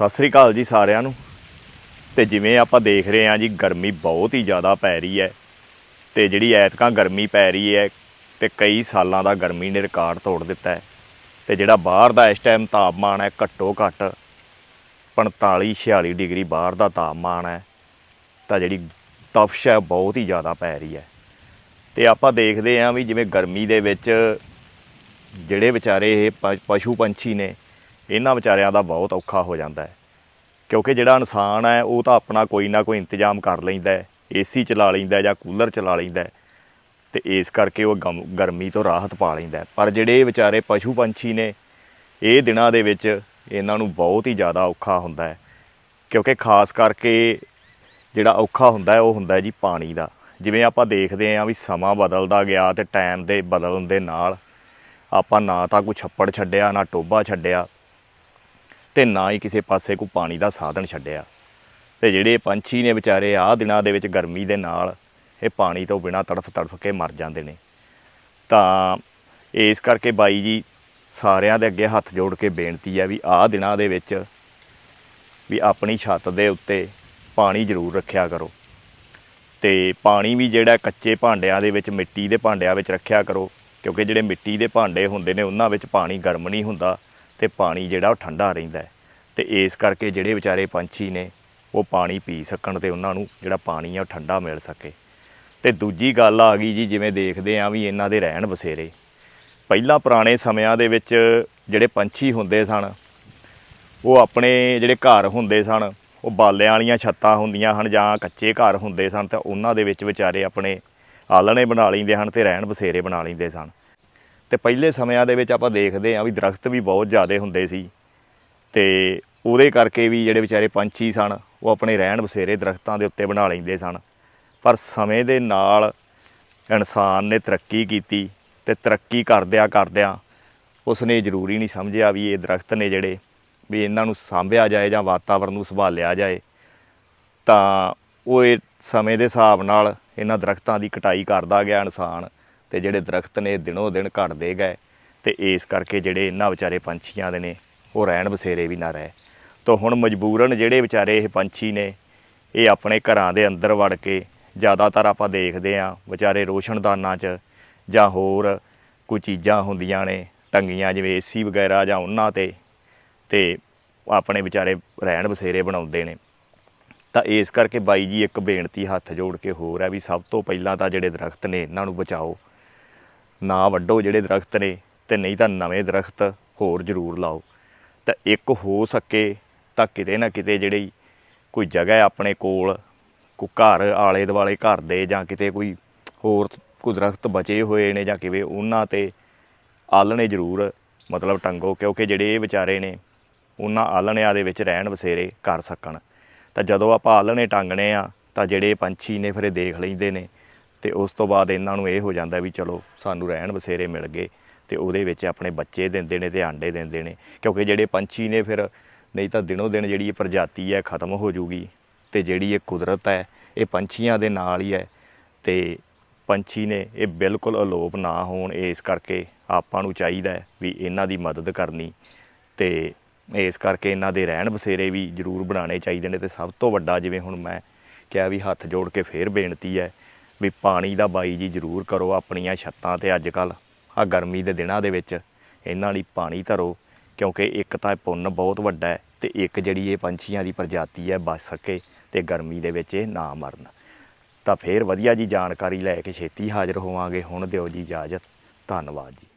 ਸਤਿ ਸ੍ਰੀ ਅਕਾਲ ਜੀ ਸਾਰਿਆਂ ਨੂੰ। ਤੇ ਜਿਵੇਂ ਆਪਾਂ ਦੇਖ ਰਹੇ ਹਾਂ ਜੀ, ਗਰਮੀ ਬਹੁਤ ਹੀ ਜ਼ਿਆਦਾ ਪੈ ਰਹੀ ਹੈ। ਤੇ ਜਿਹੜੀ ਐਤਕਾਂ ਗਰਮੀ ਪੈ ਰਹੀ ਹੈ, ਤੇ ਕਈ ਸਾਲਾਂ ਦਾ ਗਰਮੀ ਨੇ ਰਿਕਾਰਡ ਤੋੜ ਦਿੱਤਾ ਹੈ। ਤੇ ਜਿਹੜਾ ਬਾਹਰ ਦਾ ਇਸ ਟਾਈਮ ਤਾਪਮਾਨ ਹੈ, ਘੱਟੋ ਘੱਟ 45 46 ਡਿਗਰੀ ਬਾਹਰ ਦਾ ਤਾਪਮਾਨ ਹੈ, ਤਾਂ ਜਿਹੜੀ ਤਪਸ਼ ਹੈ ਬਹੁਤ ਹੀ ਜ਼ਿਆਦਾ ਪੈ ਰਹੀ ਹੈ। ਤੇ ਆਪਾਂ ਦੇਖਦੇ ਹਾਂ ਵੀ ਜਿਵੇਂ ਗਰਮੀ ਦੇ ਵਿੱਚ ਜਿਹੜੇ ਵਿਚਾਰੇ ਇਹ ਪਸ਼ੂ ਪੰਛੀ ਨੇ ਇਹਨਾਂ ਵਿਚਾਰਿਆਂ ਦਾ ਬਹੁਤ ਔਖਾ ਹੋ ਜਾਂਦਾ ਹੈ। ਕਿਉਂਕਿ ਜਿਹੜਾ ਇਨਸਾਨ ਹੈ, ਉਹ ਤਾਂ ਆਪਣਾ ਕੋਈ ਨਾ ਕੋਈ ਇੰਤਜ਼ਾਮ ਕਰ ਲੈਂਦਾ ਹੈ ਏਸੀ ਚਲਾ ਲੈਂਦਾ ਜਾਂ ਕੂਲਰ ਚਲਾ ਲੈਂਦਾ ਹੈ ਤੇ ਇਸ ਕਰਕੇ ਉਹ ਗਮ- ਗਰਮੀ ਤੋਂ ਰਾਹਤ ਪਾ ਲੈਂਦਾ ਪਰ ਜਿਹੜੇ ਵਿਚਾਰੇ ਪਸ਼ੂ ਪੰਛੀ ਨੇ, ਇਹ ਦਿਨਾਂ ਦੇ ਵਿੱਚ ਇਹਨਾਂ ਨੂੰ ਬਹੁਤ ਹੀ ਜ਼ਿਆਦਾ ਔਖਾ ਹੁੰਦਾ ਹੈ। ਕਿਉਂਕਿ ਖਾਸ ਕਰਕੇ ਜਿਹੜਾ ਔਖਾ ਹੁੰਦਾ ਹੈ, ਉਹ ਹੁੰਦਾ ਹੈ ਜੀ ਪਾਣੀ ਦਾ। ਜਿਵੇਂ ਆਪਾਂ ਦੇਖਦੇ ਹਾਂ ਵੀ ਸਮਾਂ ਬਦਲਦਾ ਗਿਆ ਤੇ ਟਾਈਮ ਦੇ ਬਦਲਣ ਦੇ ਨਾਲ ਆਪਾਂ ਨਾ ਤਾਂ ਕੋਈ ਛੱਪੜ ਛੱਡਿਆ, ਨਾ ਟੋਬਾ ਛੱਡਿਆ ਤੇ ਨਾ ਹੀ ਕਿਸੇ ਪਾਸੇ ਕੋਈ ਪਾਣੀ ਦਾ ਸਾਧਨ ਛੱਡਿਆ। ਤੇ ਜਿਹੜੇ ਪੰਛੀ ਨੇ ਵਿਚਾਰੇ ਆਹ ਦਿਨਾਂ ਦੇ ਵਿੱਚ ਗਰਮੀ ਦੇ ਨਾਲ ਇਹ ਪਾਣੀ ਤੋਂ ਬਿਨਾ ਤੜਫ ਤੜਫ ਕੇ ਮਰ ਜਾਂਦੇ ਨੇ। ਤਾਂ ਇਸ ਕਰਕੇ ਬਾਈ ਜੀ ਸਾਰਿਆਂ ਦੇ ਅੱਗੇ ਹੱਥ ਜੋੜ ਕੇ ਬੇਨਤੀ ਆ ਵੀ ਆਹ ਦਿਨਾਂ ਦੇ ਵਿੱਚ ਵੀ ਆਪਣੀ ਛੱਤ ਦੇ ਉੱਤੇ ਪਾਣੀ ਜ਼ਰੂਰ ਰੱਖਿਆ ਕਰੋ। ਤੇ ਪਾਣੀ ਵੀ ਜਿਹੜਾ ਕੱਚੇ ਭਾਂਡਿਆਂ ਦੇ ਵਿੱਚ, ਮਿੱਟੀ ਦੇ ਭਾਂਡਿਆਂ ਵਿੱਚ ਰੱਖਿਆ ਕਰੋ, ਕਿਉਂਕਿ ਜਿਹੜੇ ਮਿੱਟੀ ਦੇ ਭਾਂਡੇ ਹੁੰਦੇ ਨੇ, ਉਹਨਾਂ ਵਿੱਚ ਪਾਣੀ ਗਰਮ ਨਹੀਂ ਹੁੰਦਾ। ਤੇ ਪਾਣੀ ਜਿਹੜਾ ਉਹ ਠੰਡਾ ਰਹਿੰਦਾ ਹੈ। ਤੇ ਇਸ ਕਰਕੇ ਜਿਹੜੇ ਵਿਚਾਰੇ ਪੰਛੀ ਨੇ, ਉਹ ਪਾਣੀ ਪੀ ਸਕਣ ਤੇ ਉਹਨਾਂ ਨੂੰ ਜਿਹੜਾ ਪਾਣੀ ਆ ਉਹ ਠੰਡਾ ਮਿਲ ਸਕੇ। ਤੇ ਦੂਜੀ ਗੱਲ ਆ ਗਈ ਜੀ, ਜਿਵੇਂ ਦੇਖਦੇ ਆ ਵੀ ਇਹਨਾਂ ਦੇ ਰਹਿਣ ਬਸੇਰੇ। ਪਹਿਲਾਂ ਪੁਰਾਣੇ ਸਮਿਆਂ ਦੇ ਵਿੱਚ ਜਿਹੜੇ ਪੰਛੀ ਹੁੰਦੇ ਸਨ, ਉਹ ਆਪਣੇ ਜਿਹੜੇ ਘਰ ਹੁੰਦੇ ਸਨ, ਉਹ ਬਾਲਿਆਂ ਵਾਲੀਆਂ ਛੱਤਾਂ ਹੁੰਦੀਆਂ ਹਨ ਜਾਂ ਕੱਚੇ ਘਰ ਹੁੰਦੇ ਸਨ, ਤਾਂ ਉਹਨਾਂ ਦੇ ਵਿੱਚ ਵਿਚਾਰੇ ਆਪਣੇ ਆਲਣੇ ਬਣਾ ਲੈਂਦੇ ਹਨ ਤੇ ਰਹਿਣ ਬਸੇਰੇ ਬਣਾ ਲੈਂਦੇ ਸਨ। ਤੇ ਪਹਿਲੇ ਸਮਿਆਂ ਦੇ ਵਿੱਚ ਆਪਾਂ ਦੇਖਦੇ ਹਾਂ ਵੀ ਦਰਖਤ ਵੀ ਬਹੁਤ ਜ਼ਿਆਦੇ ਹੁੰਦੇ ਸੀ ਤੇ ਉਹਦੇ ਕਰਕੇ ਵੀ ਜਿਹੜੇ ਵਿਚਾਰੇ ਪੰਛੀ ਸਨ, ਉਹ ਆਪਣੇ ਰਹਿਣ ਬਸੇਰੇ ਦਰਖਤਾਂ ਦੇ ਉੱਤੇ ਬਣਾ ਲੈਂਦੇ ਸਨ। ਪਰ ਸਮੇਂ ਦੇ ਨਾਲ ਇਨਸਾਨ ਨੇ ਤਰੱਕੀ ਕੀਤੀ ਤੇ ਤਰੱਕੀ ਕਰਦਿਆਂ ਕਰਦਿਆਂ ਉਸਨੇ ਜ਼ਰੂਰੀ ਨਹੀਂ ਸਮਝਿਆ ਵੀ ਇਹ ਦਰਖਤ ਨੇ ਜਿਹੜੇ ਵੀ ਇਹਨਾਂ ਨੂੰ ਸਾਂਭਿਆ ਜਾਏ ਜਾਂ ਵਾਤਾਵਰਣ ਨੂੰ ਸੰਭਾਲਿਆ ਜਾਏ, ਤਾਂ ਉਹ ਇਹ ਸਮੇਂ ਦੇ ਹਿਸਾਬ ਨਾਲ ਇਹਨਾਂ ਦਰਖਤਾਂ ਦੀ ਕਟਾਈ ਕਰਦਾ ਗਿਆ ਇਨਸਾਨ। ਤੇ ਜਿਹੜੇ ਦਰਖਤ ਨੇ ਦਿਨੋ ਦਿਨ ਘਟਦੇ ਗਏ ਤੇ ਇਸ ਕਰਕੇ ਜਿਹੜੇ ਇਹਨਾਂ ਵਿਚਾਰੇ ਪੰਛੀਆਂ ਦੇ ਨੇ, ਉਹ ਰਹਿਣ ਬਸੇਰੇ ਵੀ ਨਾ ਰਹੇ। ਤਾਂ ਹੁਣ ਮਜਬੂਰਨ ਜਿਹੜੇ ਵਿਚਾਰੇ ਇਹ ਪੰਛੀ ਨੇ, ਇਹ ਆਪਣੇ ਘਰਾਂ ਦੇ ਅੰਦਰ ਵੜ ਕੇ ਜ਼ਿਆਦਾਤਰ ਆਪਾਂ ਦੇਖਦੇ ਆ ਵਿਚਾਰੇ ਰੋਸ਼ਨਦਾਨਾਂ 'ਚ ਜਾਂ ਹੋਰ ਕੋਈ ਚੀਜ਼ਾਂ ਹੁੰਦੀਆਂ ਨੇ ਟੰਗੀਆਂ ਜਿਵੇਂ ਏਸੀ ਵਗੈਰਾ ਜਾਂ ਉਹਨਾਂ ਤੇ ਤੇ ਆਪਣੇ ਵਿਚਾਰੇ ਰਹਿਣ ਬਸੇਰੇ ਬਣਾਉਂਦੇ ਨੇ। ਤਾਂ ਇਸ ਕਰਕੇ ਬਾਈ ਜੀ ਇੱਕ ਬੇਨਤੀ ਹੱਥ ਜੋੜ ਕੇ ਹੋਰ ਹੈ ਵੀ ਸਭ ਤੋਂ ਪਹਿਲਾਂ ਤਾਂ ਜਿਹੜੇ ਦਰਖਤ ਨੇ, ਇਹਨਾਂ ਨੂੰ ਬਚਾਓ। ਨਾ ਵੱਢੋ ਜਿਹੜੇ ਦਰਖਤ ਨੇ ਤੇ ਨਹੀਂ ਤਾਂ ਨਵੇਂ ਦਰਖਤ ਹੋਰ ਜ਼ਰੂਰ ਲਾਓ। ਤਾਂ ਇੱਕ ਹੋ ਸਕੇ ਤਾਂ ਕਿਤੇ ਨਾ ਕਿਤੇ ਜਿਹੜੀ ਕੋਈ ਜਗ੍ਹਾ ਆਪਣੇ ਕੋਲ, ਕੋਈ ਘਰ ਆਲੇ ਦੁਆਲੇ ਘਰ ਦੇ ਜਾਂ ਕਿਤੇ ਕੋਈ ਹੋਰ ਕੋਈ ਦਰਖਤ ਬਚੇ ਹੋਏ ਨੇ ਜਾਂ ਕਿਵੇਂ, ਉਹਨਾਂ ਤੇ ਆਲਣੇ ਜ਼ਰੂਰ ਮਤਲਬ ਟੰਗੋ, ਕਿਉਂਕਿ ਜਿਹੜੇ ਇਹ ਵਿਚਾਰੇ ਨੇ, ਉਹਨਾਂ ਆਲਣਿਆਂ ਦੇ ਵਿੱਚ ਰਹਿਣ ਬਸੇਰੇ ਕਰ ਸਕਣ। ਤਾਂ ਜਦੋਂ ਆਪਾਂ ਆਲਣੇ ਟੰਗਣੇ ਆ, ਤਾਂ ਜਿਹੜੇ ਪੰਛੀ ਨੇ ਫਿਰ ਇਹ ਦੇਖ ਲੈਂਦੇ ਨੇ। ਤੇ ਉਸ ਤੋਂ ਬਾਅਦ ਇਹਨਾਂ ਨੂੰ ਇਹ ਹੋ ਜਾਂਦਾ ਵੀ ਚਲੋ ਸਾਨੂੰ ਰਹਿਣ ਬਸੇਰੇ ਮਿਲ ਗਏ ਤੇ ਉਹਦੇ ਵਿੱਚ ਆਪਣੇ ਬੱਚੇ ਦਿੰਦੇ ਨੇ ਤੇ ਆਂਡੇ ਦਿੰਦੇ ਨੇ, ਕਿਉਂਕਿ ਜਿਹੜੇ ਪੰਛੀ ਨੇ ਫਿਰ ਨਹੀਂ ਤਾਂ ਦਿਨੋ ਦਿਨ ਜਿਹੜੀ ਇਹ ਪ੍ਰਜਾਤੀ ਹੈ ਖਤਮ ਹੋ ਜੂਗੀ ਤੇ ਜਿਹੜੀ ਇਹ ਕੁਦਰਤ ਹੈ, ਇਹ ਪੰਛੀਆਂ ਦੇ ਨਾਲ ਹੀ ਹੈ ਤੇ ਪੰਛੀ ਨੇ ਇਹ ਬਿਲਕੁਲ ਅਲੋਪ ਨਾ ਹੋਣ, ਇਸ ਕਰਕੇ ਆਪਾਂ ਨੂੰ ਚਾਹੀਦਾ ਹੈ ਵੀ ਇਹਨਾਂ ਦੀ ਮਦਦ ਕਰਨੀ ਤੇ ਇਸ ਕਰਕੇ ਇਹਨਾਂ ਦੇ ਰਹਿਣ ਬਸੇਰੇ ਵੀ ਜ਼ਰੂਰ ਬਣਾਉਣੇ ਚਾਹੀਦੇ ਨੇ ਤੇ ਸਭ ਤੋਂ ਵੱਡਾ ਜਿਵੇਂ ਹੁਣ ਮੈਂ ਕਿਹਾ ਵੀ ਹੱਥ ਜੋੜ ਕੇ ਫੇਰ ਬੇਨਤੀ ਹੈ ਵੀ ਪਾਣੀ ਦਾ ਬਾਈ ਜੀ ਜ਼ਰੂਰ ਕਰੋ ਆਪਣੀਆਂ ਛੱਤਾਂ ਤੇ ਅੱਜ ਕੱਲ ਆ ਗਰਮੀ ਦੇ ਦਿਨਾਂ ਦੇ ਵਿੱਚ। ਇਹਨਾਂ ਲਈ ਪਾਣੀ ਧਰੋ, ਕਿਉਂਕਿ ਇੱਕ ਤਾਂ ਪੁੰਨ ਬਹੁਤ ਵੱਡਾ ਹੈ ਤੇ ਇੱਕ ਜਿਹੜੀ ਇਹ ਪੰਛੀਆਂ ਦੀ ਪ੍ਰਜਾਤੀ ਹੈ ਬਚ ਸਕੇ ਤੇ ਗਰਮੀ ਦੇ ਵਿੱਚ ਇਹ ਨਾ ਮਰਨ। ਤਾਂ ਫੇਰ ਵਧੀਆ ਜੀ ਜਾਣਕਾਰੀ ਲੈ ਕੇ ਛੇਤੀ ਹਾਜ਼ਰ ਹੋਵਾਂਗੇ। ਹੁਣ ਦਿਓ ਜੀ ਇਜਾਜ਼ਤ। ਧੰਨਵਾਦ ਜੀ।